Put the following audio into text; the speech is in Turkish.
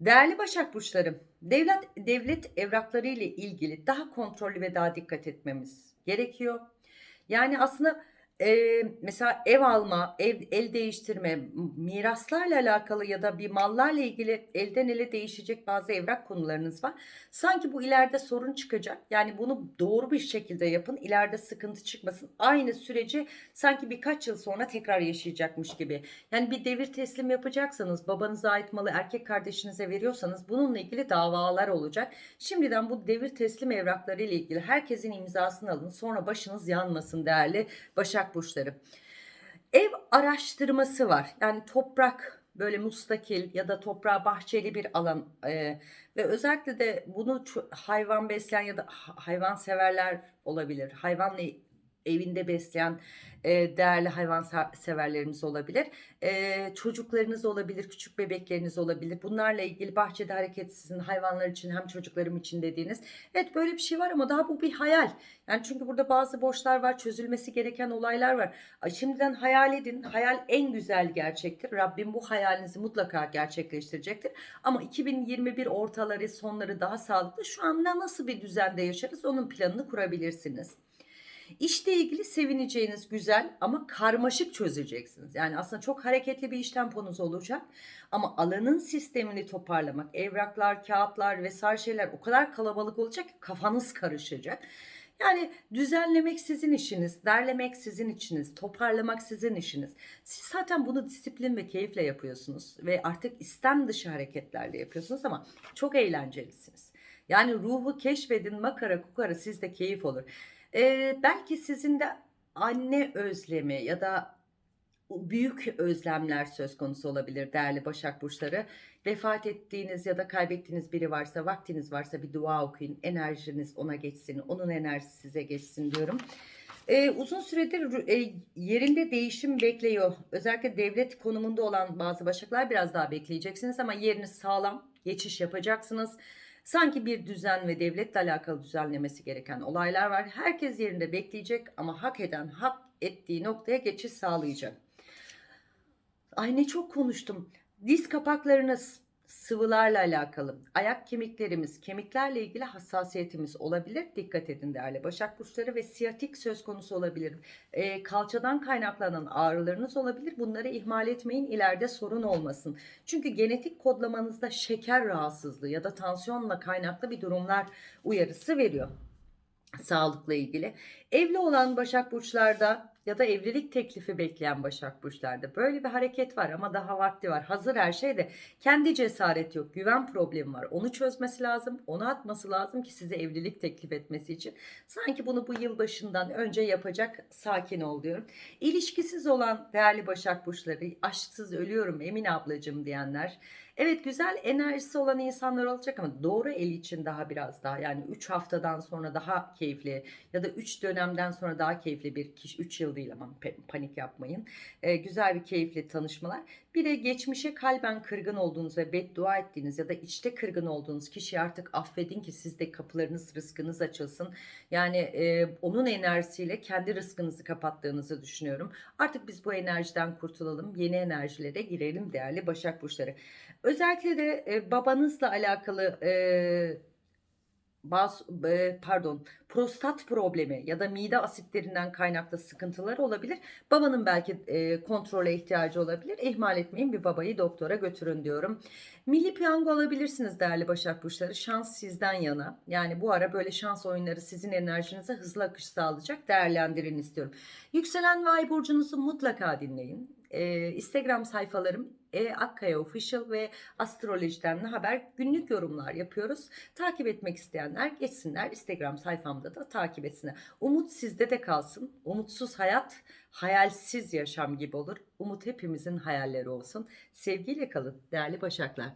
Değerli Başak Burçları, devlet, devlet evrakları ile ilgili daha kontrollü ve daha dikkat etmemiz gerekiyor. Yani aslında e, mesela ev alma, ev, el değiştirme, miraslarla alakalı ya da bir mallarla ilgili elden ele değişecek bazı evrak konularınız var. Sanki bu ileride sorun çıkacak. Yani bunu doğru bir şekilde yapın. İleride sıkıntı çıkmasın. Aynı süreci sanki birkaç yıl sonra tekrar yaşayacakmış gibi. Yani bir devir teslim yapacaksanız, babanıza ait malı erkek kardeşinize veriyorsanız bununla ilgili davalar olacak. Şimdiden bu devir teslim evrakları ile ilgili herkesin imzasını alın. Sonra başınız yanmasın değerli Başak Burçları. Ev araştırması var. Yani toprak böyle mustakil ya da toprağa bahçeli bir alan e, ve özellikle de bunu hayvan besleyen ya da ha- hayvan severler olabilir. Hayvanla evinde besleyen e, değerli hayvan se- severlerimiz olabilir. E, çocuklarınız olabilir, küçük bebekleriniz olabilir. Bunlarla ilgili bahçede hareketsizin hayvanlar için hem çocuklarım için dediğiniz. Evet böyle bir şey var ama daha bu bir hayal. Yani çünkü burada bazı borçlar var, çözülmesi gereken olaylar var. Şimdiden hayal edin. Hayal en güzel gerçektir. Rabbim bu hayalinizi mutlaka gerçekleştirecektir. Ama 2021 ortaları, sonları daha sağlıklı. Şu anda nasıl bir düzende yaşarız onun planını kurabilirsiniz. İşle ilgili sevineceğiniz güzel ama karmaşık çözeceksiniz. Yani aslında çok hareketli bir iş temponuz olacak ama alanın sistemini toparlamak, evraklar, kağıtlar vesaire şeyler o kadar kalabalık olacak ki kafanız karışacak. Yani düzenlemek sizin işiniz, derlemek sizin işiniz, toparlamak sizin işiniz. Siz zaten bunu disiplin ve keyifle yapıyorsunuz ve artık istem dışı hareketlerle yapıyorsunuz ama çok eğlencelisiniz. Yani ruhu keşfedin, makara kukara sizde keyif olur. Ee, belki sizin de anne özlemi ya da büyük özlemler söz konusu olabilir değerli Başak Burçları. Vefat ettiğiniz ya da kaybettiğiniz biri varsa, vaktiniz varsa bir dua okuyun. Enerjiniz ona geçsin, onun enerjisi size geçsin diyorum. Ee, uzun süredir e, yerinde değişim bekliyor. Özellikle devlet konumunda olan bazı başaklar biraz daha bekleyeceksiniz ama yeriniz sağlam, geçiş yapacaksınız. Sanki bir düzen ve devletle alakalı düzenlemesi gereken olaylar var. Herkes yerinde bekleyecek ama hak eden hak ettiği noktaya geçiş sağlayacak. Ay ne çok konuştum. Diz kapaklarınız sıvılarla alakalı. Ayak kemiklerimiz, kemiklerle ilgili hassasiyetimiz olabilir. Dikkat edin değerli Başak Burçları ve siyatik söz konusu olabilir. Ee, kalçadan kaynaklanan ağrılarınız olabilir. Bunları ihmal etmeyin ileride sorun olmasın. Çünkü genetik kodlamanızda şeker rahatsızlığı ya da tansiyonla kaynaklı bir durumlar uyarısı veriyor sağlıkla ilgili. Evli olan Başak Burçlarda ya da evlilik teklifi bekleyen Başak Burçlarda böyle bir hareket var ama daha vakti var. Hazır her şey de kendi cesaret yok. Güven problemi var. Onu çözmesi lazım. Onu atması lazım ki size evlilik teklif etmesi için. Sanki bunu bu yıl başından önce yapacak sakin ol diyorum. İlişkisiz olan değerli Başak Burçları aşksız ölüyorum Emin ablacığım diyenler. Evet güzel enerjisi olan insanlar olacak ama doğru el için daha biraz daha yani 3 haftadan sonra daha keyifli ya da 3 dönemden sonra daha keyifli bir kişi 3 yıl değil ama panik yapmayın. Ee, güzel bir keyifli tanışmalar. Bir de geçmişe kalben kırgın olduğunuz ve beddua ettiğiniz ya da içte kırgın olduğunuz kişiyi artık affedin ki sizde kapılarınız, rızkınız açılsın. Yani e, onun enerjisiyle kendi rızkınızı kapattığınızı düşünüyorum. Artık biz bu enerjiden kurtulalım. Yeni enerjilere girelim değerli Başak Burçları. Özellikle de e, babanızla alakalı e, bazı e, pardon prostat problemi ya da mide asitlerinden kaynaklı sıkıntılar olabilir. Babanın belki e, kontrole ihtiyacı olabilir. İhmal etmeyin bir babayı doktora götürün diyorum. Milli piyango alabilirsiniz değerli Başak Burçları. Şans sizden yana. Yani bu ara böyle şans oyunları sizin enerjinize hızlı akış sağlayacak. Değerlendirin istiyorum. Yükselen ve ay burcunuzu mutlaka dinleyin. Ee, Instagram sayfalarım e Akkaya Official ve Astrolojiden haber günlük yorumlar yapıyoruz. Takip etmek isteyenler geçsinler. Instagram sayfamda da takip etsinler. Umut sizde de kalsın. Umutsuz hayat hayalsiz yaşam gibi olur. Umut hepimizin hayalleri olsun. Sevgiyle kalın değerli Başaklar.